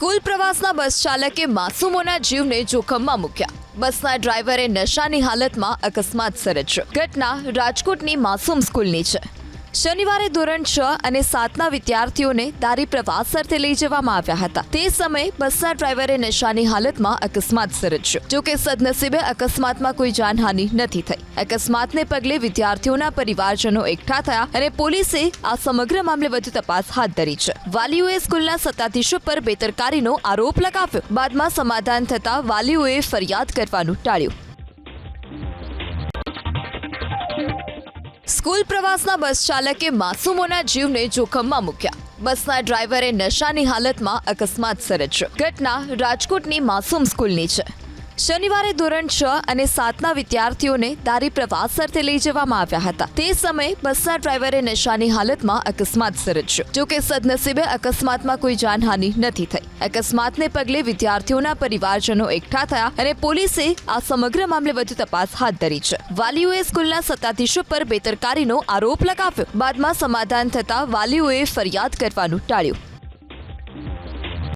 School પ્રવાસના બસ ચાલકે માસૂમોના જીવને જોખમમાં મૂક્યા. બસના ડ્રાઈવરે નશાની હાલતમાં અકસ્માત સર્જ્યો. ઘટના રાજકોટની માસૂમ સ્કૂલની છે. શનિવારે ધોરણ છ અને સાતના વિદ્યાર્થીઓને દારી પ્રવાસ અર્થે લઈ જવામાં આવ્યા હતા. તે સમયે બસના ડ્રાઈવરે નશાની હાલતમાં અકસ્માત સર્જ્યો. જોકે સદનસીબે અકસ્માતમાં કોઈ જાનહાનિ નથી થઈ. અકસ્માતને પગલે વિદ્યાર્થીઓના પરિવારજનો એકઠા થયા અને પોલીસે આ સમગ્ર મામલે વધુ તપાસ હાથ ધરી છે. વાલીઓએ સ્કૂલના સત્તાધીશો પર બેદરકારીનો આરોપ લગાવ્યો. બાદમાં સમાધાન થતા વાલીઓએ ફરિયાદ કરવાનું ટાળ્યું. સ્કૂલ પ્રવાસના બસ ચાલકે માસૂમોના જીવને જોખમમાં મૂક્યા. બસના ડ્રાઈવરે નશાની હાલતમાં અકસ્માત સર્જ્યો. ઘટના રાજકોટની માસૂમ સ્કૂલની છે. શનિવારે ધોરણ છ અને સાતના વિદ્યાર્થીઓને દારી પ્રવાસ અર્થે લઈ જવામાં આવ્યા હતા. તે સમયે બસના ડ્રાઈવરે નશાની હાલતમાં અકસ્માત સર્જ્યો. જોકે સદનસીબે અકસ્માતમાં કોઈ જાનહાનિ નથી થઈ. અકસ્માતને પગલે વિદ્યાર્થીઓના પરિવારજનો એકઠા થયા અને પોલીસે આ સમગ્ર મામલે વધુ તપાસ હાથ ધરી છે. વાલીઓએ સ્કૂલના સત્તાધીશો પર બેદરકારીનો આરોપ લગાવ્યો. બાદમાં સમાધાન થતા વાલીઓએ ફરિયાદ કરવાનું ટાળ્યું.